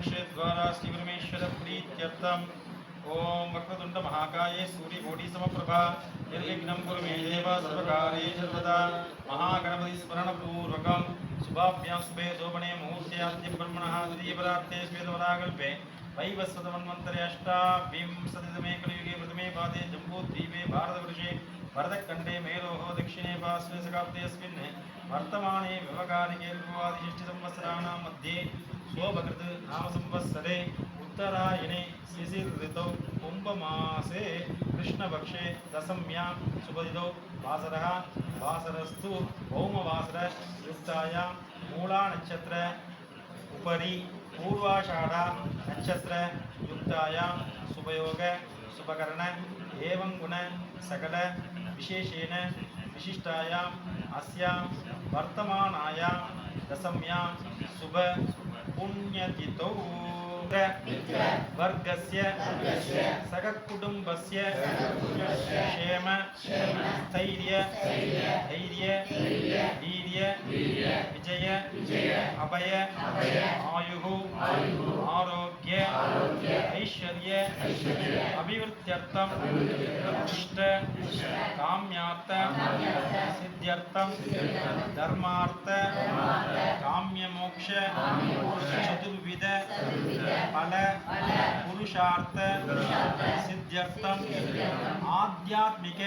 दक्षद्वारा श्रीपरमेश्वरप्रीत्यर्थम् ॐ वक्रतुण्ड महाकाये सूर्यकोटिसमप्रभा निर्विघ्नं कुरु मे देव सर्वकार्ये सर्वदा महागणपतिस्मरणपूर्वकं शुभाभ्यां शुभे शोभने मुहूर्त्याद्य ब्रह्मणः द्वितीयपदार्थे श्वेतवराकल्पे वैवस्वतमन्वन्तरे अष्टाविंशतितमे कलियुगे प्रथमे पादे जम्बूद्वीपे भारतवर्षे भरतखण्डे मेरोः दक्षिणे पार्श्वे सकाब्देऽस्मिन् वर्तमाने व्यवहारिके ऋतुवादिषष्टिसंवत्सराणां मध्ये शोभकृत् नामसंवत्सरे उत्तरायणे शिशिरऋतौ कुम्भमासे कृष्णपक्षे दशम्यां शुभदितौ वासरः वासरस्तु भौमवासरयुक्तायां मूलानक्षत्र उपरि पूर्वाषाढ नक्षत्र युक्तायां शुभयोग शुभकरण एवं गुण सकल विशेषेण विशिष्टायाम् अस्यां वर्तमानायां दशम्यां शुभ पुण्यतिथौ वर्गस्य सककुटुम्बस्य क्षेम स्थैर्य धैर्य वीर्य विजय अभय आयुः आरोग्य ऐश्वर्य अभिवृद्ध्यर्थम् इष्ट काम्यार्थ सिद्ध्यर्थं धर्मार्थ काम्यमोक्ष चतुर्विध फल पुरुषार्थ सिद्ध्यर्थम आध्यात्मिक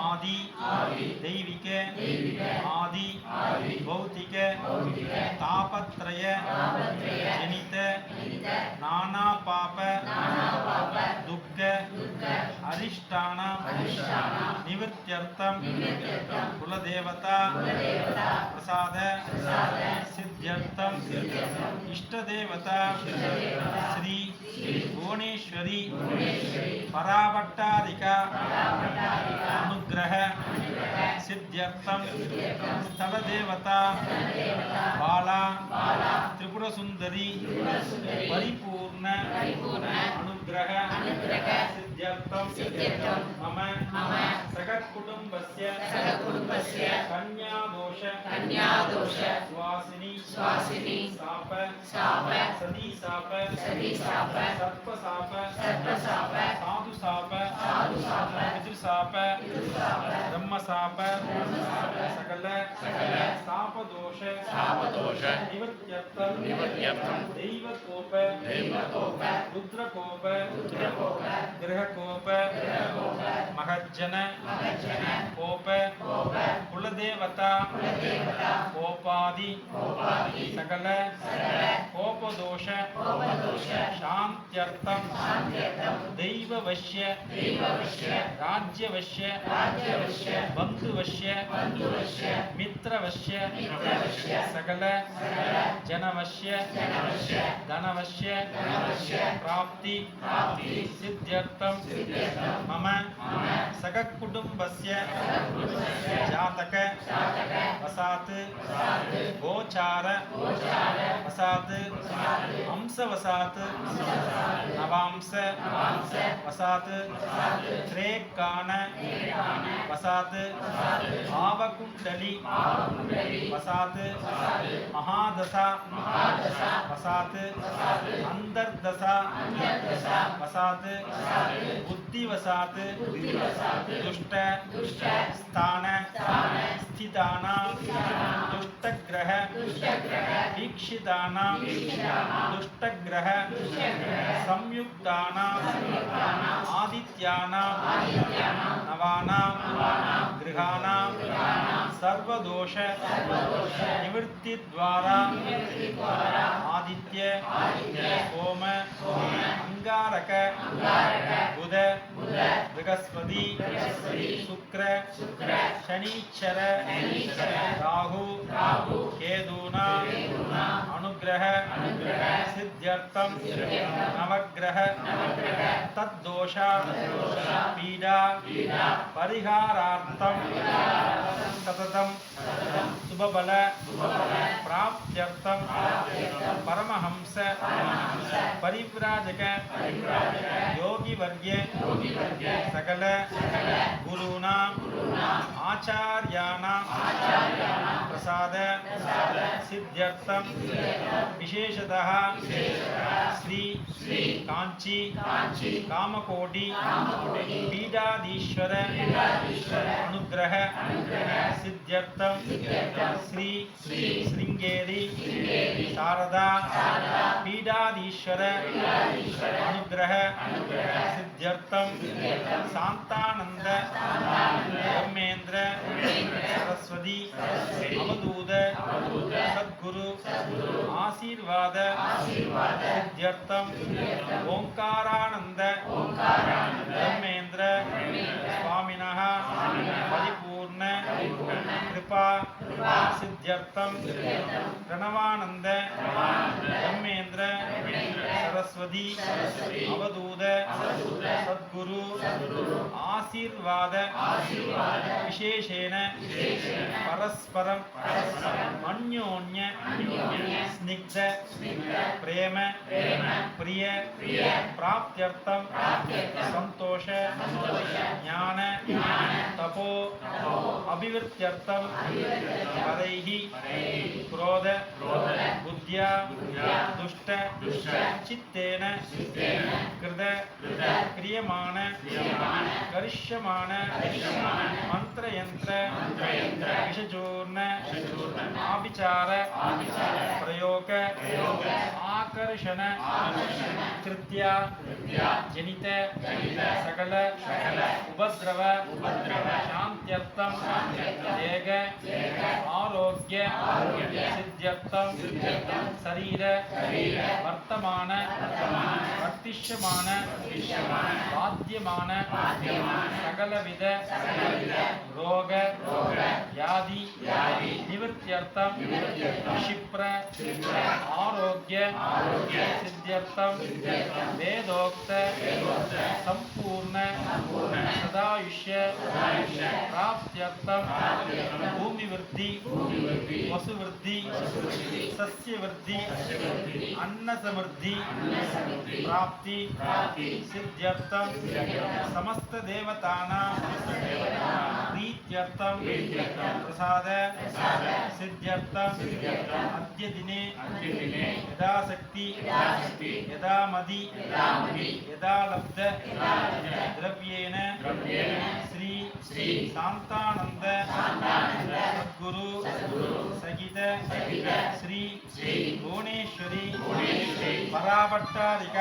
आदि दैविक आदि भौतिक तापत्रय जनित नाना पाप दुःख अरिष्टान निवृत्त्यर्थम कुलदेवता प्रसाद सिद्ध्यर्थम इष्टदेवता श्री भुवनेश्वरी पराभट्टारिक अनुग्रह सिद्ध्यर्थम स्थलदेवता बाला। त्रिपुरसुंदरी परिपूर्ण। अनुग्रह। सिद्ध्यर्थम मम। सकत्कुटुम्बस्य कन्यादोष। कन्यादोष। स्वासिनी। स्वासिनी। साप। साप। सती साप सती साप सर्प साप सर्पसाप। साधु साप साधु साप पितृ साप ब्रह्म साप ब्रह्मसाप सकल सकल साप दोष शापदोष निवृत्त्यर्थम निवृत्त्यर्थम दैवकोप दैवकोप रुद्रकोप रुद्रकोप गृहकोप महज्जन महज्जन कोप कोप कुलदेवता कुलदेवता कोपादि कोपादि सकल सकल कोपदोष कोपदोष शान्त्यर्थम दैववश्य दैववश्य राज्यवश्य राज्यवश्य ಬಂಧುವಶ್ಯ ಮಿತ್ರವಶ್ಯ ಸಕಲ ಜನವಶ್ಯ ಧನವಶ್ಯ ಪ್ರಾಪ್ತಿ ಸಿದ್ಧ್ಯರ್ಥಂ ಮಮ ಸಹಕುಟುಂಬಸ್ಯ ಜಾತಕ ವಸಾತ್ ಗೋಚಾರ ವಸಾತ್ ಅಂಶವಸಾತ್ ನವಾಂಶ ವಸಾತ್ ತ್ರೇಕ್ಕಾಣ ವಸಾತ್ वसात् आवकुण्डली वसात्, महादशा, वसात् अन्तर्दशा वसात्, बुद्धिवसात्, दुष्ट, स्थान, स्थितानां, दुष्टग्रह दुष्टग्रह, संयुक्तानां, आदित्यानां गृहादोष निवृत्ति आदि आदित्य सोम अंगारक बुध बृहस्पति शुक्र शनिचर राहु केदूना अनुग्रह। सिद्ध्यर्थम। नवग्रह। तद्दोष। पीडा। परिहारार्थम। सततम। शुभ बल प्राप्त्यर्थम। परमहंस। परिव्राजक योगी वर्ग्य सकल गुरुना आचार्याना प्रसाद, सिद्ध्यर्थ, विशेषतः श्री कांची कामकोटि पीडाधीश्वर अनुग्रह, सिद्ध्यर्थ, श्री श्रृंगेरी शारदा पीडादीश्वर अनुग्रह। सिद्ध्यर्थम सरस्वती। अवदूत सद्गु आशीर्वाद। सिद्ध्यर्थम ओंकारानंद ब्रह्मेन्द्र स्वामीन। परिपूर्ण। கிருபா சித்தியர்த்தம் பிரணவானந்த தம்மேந்திர சரஸ்வதி அவதூத சத்குரு ஆசீர்வாத விசேஷேன பரஸ்பரம் அந்யோன்ய ஸ்னிக்த பிரேம பிரிய பிராப்தியர்த்தம் சந்தோஷ ஞான தபோ அபிவிருத்தியர்த்தம் பதைஹி குரோத புத்தியா துஷ்ட சித்த சித்தேன கிருத கிரியமான கரிஷமான மந்திரயந்திர விஷஜூர்ண ஆபிச்சார பிரயோக ಆಕರ್ಷಣ ಕೃತ್ಯ ಜನಿತ ಸಕಲ ಉಪದ್ರವ ಶಾಂತ್ಯರ್ಥ ಏಗ ಆರೋಗ್ಯ ಸಿದ್ಧ್ಯರ್ಥ ಶರೀರ ವರ್ತಮಾನ ವರ್ತಿಷ್ಯಮಾನ ಬಾಧ್ಯಮಾನ ಸಕಲವಿಧ ರೋಗ ವ್ಯಾಧಿ ನಿವೃತ್ತಿಯರ್ಥ क्षिप्र आरोग्य Yes. वेदोक्त संपूर्ण सदायुष्य प्राप्त भूमिवृद्धि वृद्धि सस्यवृद्धि वृद्धि अन्न समृद्धि प्राप्ति सिद्ध्यर्थ समस्त देवतानां प्रीत्यर्थम प्रसाद सिद्ध्यर्थ अद्य दिने यदाशक्ति మది యథా లబ్ధ ద్రవ్యేణ శ్రీ శాంతానంద సద్గురు సహిత శ్రీ భువనేశ్వరి పరాభట్టారిక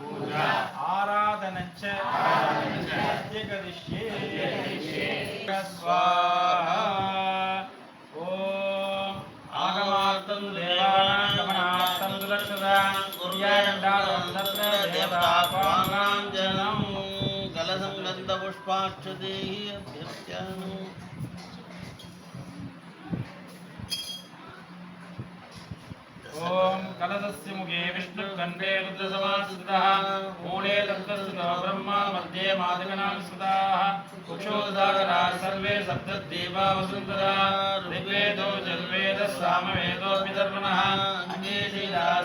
పూజ ఆరాధనంచ అద్యకరిష్యే స్వాహా. ఓం ఆగమార్థం దేవానాం पाठ देहि अभ्यर्थ्यानु कलशस्य मुखे विष्णुखण्डे रुद्रसमाश्रितः मूले रक्तस्तुतः ब्रह्मा मध्ये मादकनां स्मृताः कुक्षोदागराः सर्वे सप्तदेवा वसुन्धरा ऋग्वेदो जर्वेदः सामवेदो पितर्मणः अङ्गे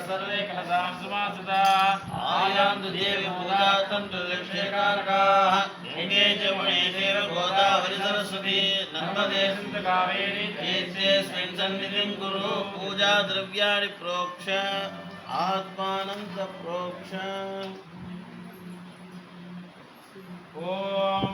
सर्वे कलशां समाश्रिताः। ఆయాంతు దేవి పూజాతం త్రిదక్షేకారకాः లింగే చ మణేశేర గోదావరి సరస్వతి నర్మదే సింధు కావేరి ఏతేస్మిన్ సన్నిధిం కురు పూజా ద్రవ్యాణి ప్రోక్ష ఆత్మానం ప్రోక్ష ఓం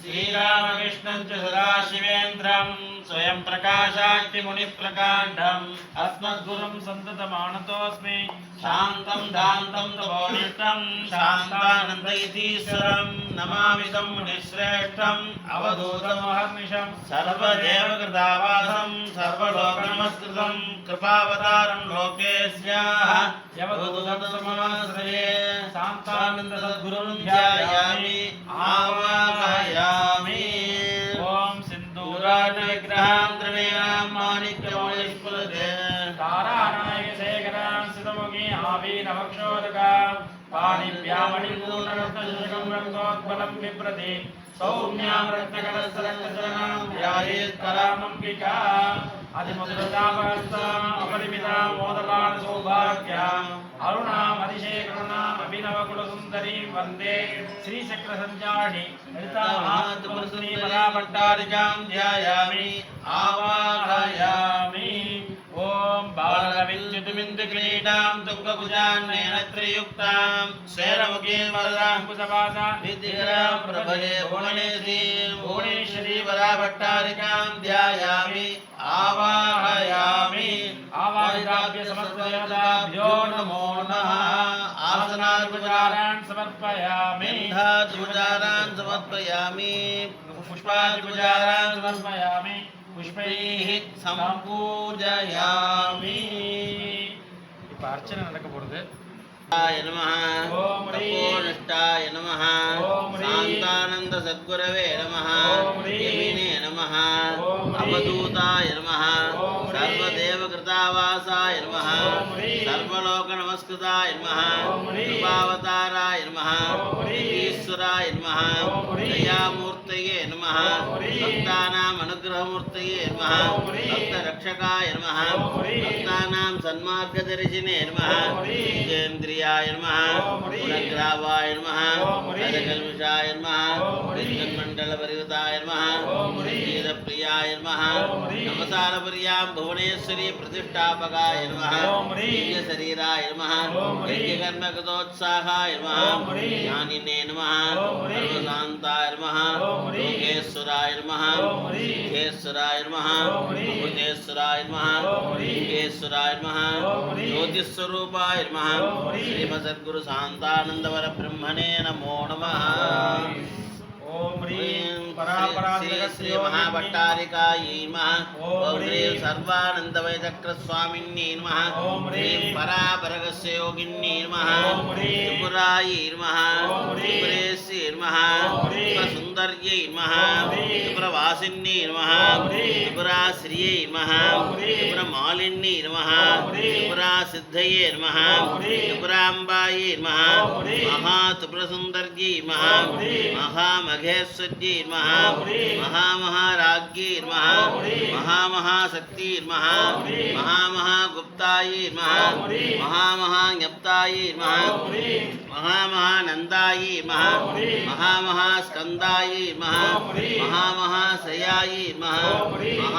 శ్రీరామకృష్ణం చ సదాశివేంద్రం స్వయం ప్రకాశాక్తిమునిప్రకాండం అస్మద్గురుం సంతతమానతోऽస్మి. శాంతం దాంతం తపోనిష్టం. శాంతానంద ఇతీశ్వరం నమామి తం మునిశ్రేష్టం. అవధూతం అవధూతమహర్నిశం. సర్వదేవకృతావాసం. సర్వలోకనమస్కృతం. కృపావతారం సమాశ్రయే శాంతానంద సద్గురుం ధ్యాయామి. ఆవాహయామి रक्तोत्पलं बिभ्रति सौम्यां रत्नकलशरक्तचरणां ध्यायेत् करामम्बिका अधिमधुरतापहस्ता अपरिमिता मोदकान् सौभाग्याम् अरुणाम् अतिशेखरणाम् अभिनवकुलसुन्दरीं वन्दे श्रीचक्रसञ्चारिणि ललितामहात्मस्मी पराभट्टारिकां ध्यायामि आवाहयामि ॐ बालविद्युतबिन्दुक्रीडां दुर्गभुजान्नेन त्रियुक्तां श्वेरमुखीं वरदाङ्कुशपाशां विधिकरां प्रभये भुवनेश्वरीं भुवनेश्वरी भट्टारिकां ध्यायामि आवाहयामि आवाहिताभ्य समस्तदेवताभ्यो नमो नमः आसनार्पचारान् समर्पयामि गन्धाद्भुजारान् समर्पयामि पुष्पादिपुजारान् समर्पयामि पुष्पैः सम्पूजयामि இப்ப அர்ச்சனை நடக்க போறது य नमः ॐ ह्रीं तपोनिष्ठाय नमः ॐ ह्रीं शान्तानन्दसद्गुरवे नमः ॐ ह्रीं यमिने नमः ॐ ह्रीं ఈశ్వరాయ నమ దయామూర్తయే నమ భక్తానాం అనుగ్రహమూర్తయే నమ భక్తరక్షకాయ నమ భక్తానాం సన్మార్గదర్శినే నమ విజేంద్రియాయ నమ గుణగ్రావాయ నమ కల్మిషాయ నమ मण्डलपर्युताय नमः श्रीदप्रियाय नमः भुवनेश्वरी प्रतिष्ठापकाय नमः शरीराय नमः यज्ञकर्मकृतोत्साहाय नमः ज्ञानिने नमः सर्वशान्ताय नमः लोकेश्वराय नमः नमः नमः नमः नमः नमो नमः శ్రీ మహాభట్టారికాయై నమ ఓం హ్రీం సర్వానందవైచక్రస్వామిన్యై నమ ఓం హ్రీం పరాపరగస్య యోగిన్యై నమ महासिद्धये नमः त्रिपुराम्बायै नमः महात्रिपुरसुन्दर्यै नमः महामघेश्वर्यै नमः महामहाराज्ञै नमः महामहाशक्ति नमः महामहागुप्तायै नमः महामहाज्ञप्तायै नमः महामहानन्दायै महा महामहास्कन्दायै महा महामहाशयायै नमः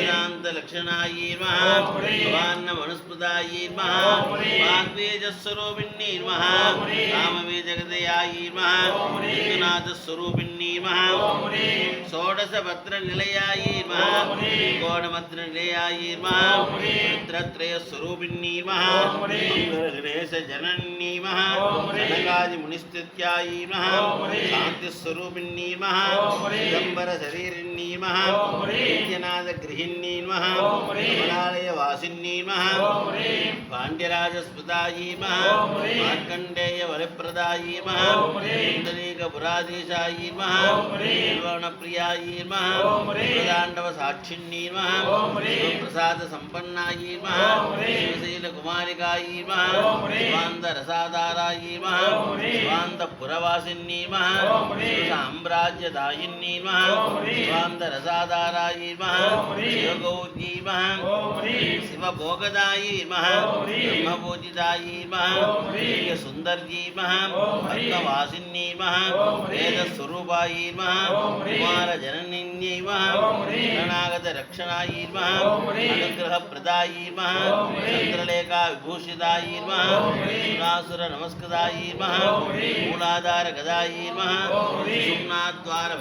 वेदान्तलक्षणायै नमः ॐ ह्रीं भवान्नमनुस्मृतायै नमः ॐ ह्रीं वाग्वेजस्वरूपिण्यै नमः ॐ ह्रीं कामवेजगदयायै नमः ॐ ह्रीं विश्वनाथस्वरूपिण्यै नमः ॐ ह्रीं षोडशपत्रनिलयायै नमः ॐ ह्रीं कोणमद्रनिलयायै नमः ॐ ह्रीं रुद्रत्रयस्वरूपिण्यै नमः ॐ ह्रीं गणेशजनन्यै नमः ॐ ह्रीं सनकादिमुनिस्तुत्यायै नमः ॐ ह्रीं शान्तिस्वरूपिण्यै नमः ॐ ह्रीं चिदम्बरशरीरिण्यै नमः ॐ ह्रीं नित्यनाथगृहिण्यै नमः ॐ ह्रीं कमलालयवासिन्यै नमः ॐ ह्रीं पाण्ड्यराजस्मृतायै नमः ॐ ह्रीं मार्कण्डेयवरप्रदायै नमः పురాధీశాయీర్మ త్రిభువన ప్రియాయీర్మ ప్రదాండవ సాక్షిణీర్మ ప్రసాద సంపన్నాయీర్మ శివశైల కుమారికాయీర్మ శివాంద రసాదారాయీర్మ శివాంద పురవాసిన్నీర్మ సామ్రాజ్యదాయిన్నీర్మ శివాంద రసాదారాయీర్మ శివగౌద్యీర్మ శివభోగదాయీర్మ వేదస్వరూపాయీ నమ కుమార జననిన్యై శరణాగత రక్షణాయీ నమ అనుగ్రహ ప్రదాయీ నమ చంద్రలేఖా విభూషితాయీ నమ సురాసుర నమస్కృతాయీ నమ మూలాధార గదాయీ నమ సుమ్నాద్వార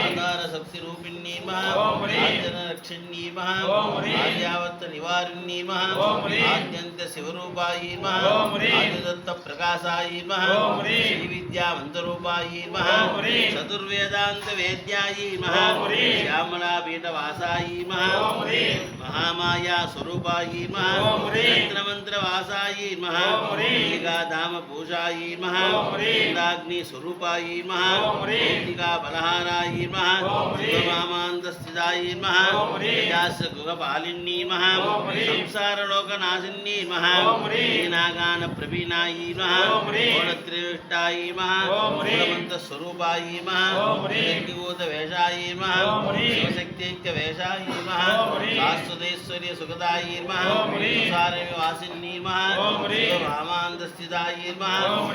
ఆధార శక్తి రూపిణీ ఓం హ్రీం. ఆర్జన రక్షణ్యై మహా ఓం హ్రీం. ఆర్యావర్త నివారిణ్యై మహా ఓం హ్రీం. ఆద్యంత శివరూపాయై మహా ఓం హ్రీం. ఆదిదత్త ప్రకాశాయై మహా ఓం హ్రీం. శ్రీ విద్యా మంత్రరూపాయై మహా ఓం హ్రీం. చతుర్వేదాంత వేద్యాయై మహా ఓం హ్రీం. శ్యామలా పీఠవాసాయై మహా ఓం హ్రీం. సంసారలోకనాశిన్యై మహా ఓం హ్రీం. నాగాన ప్రవీణాయై మహా ఓం హ్రీం. కోణత్రివిష్టాయై మహా ఓం హ్రీం. మూలమంత స్వరూపాయై మహా ఓం హ్రీం. శక్తిభూత వేషాయై మహా ఓం హ్రీం. శివశక్తైక్య వేషాయై మహా ఓం హ్రీం. శాశ్వతేశ్వర్య సుఖదాయై మహా ఓం హ్రీం. సారవివాసిన్యై మహా ఓం హ్రీం. శివరామాంతస్థితాయై మహా ఓం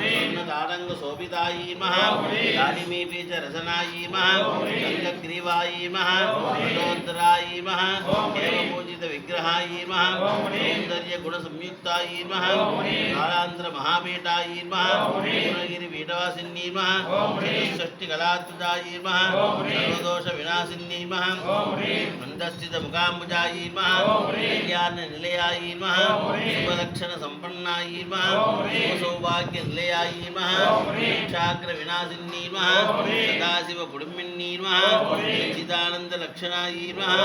హ్రీం. స్వర్ణతారంగ శోభితాయై మహా ఓం హ్రీం. కాళిమీపీ చ రసనాయై మహా ఓం హ్రీం. గంగగ్రీవాయై మహా ఓం హ్రీం. మనోత్తరాయై మహా ఓం హ్రీం. దేవపూజిత విగ్రహాయై మహా ఓం హ్రీం. సౌందర్య గుణ సంయుక్తాయై మహా ఓం హ్రీం. కాళాంధ్ర మహాపీఠాయై మహా ఓం హ్రీం. పూర్ణగిరి పీఠవాసిన్యై మహా ఓం హ్రీం. చతుషష్టి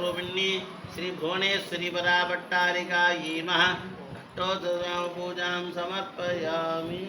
स्वरूपिणी श्री भुवनेश्वरी पदा भट्टारिका ये मह भट्टोदयां पूजां समर्पयामि।